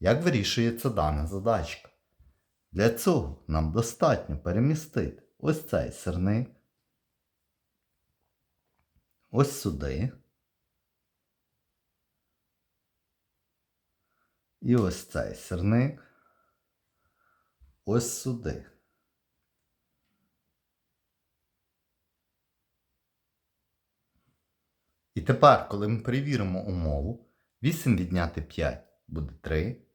Як вирішується дана задачка? Для цього нам достатньо перемістити ось цей сирник, ось сюди. І ось цей сирник ось сюди. І тепер, коли ми перевіримо умову, 8 відняти 5 буде 3,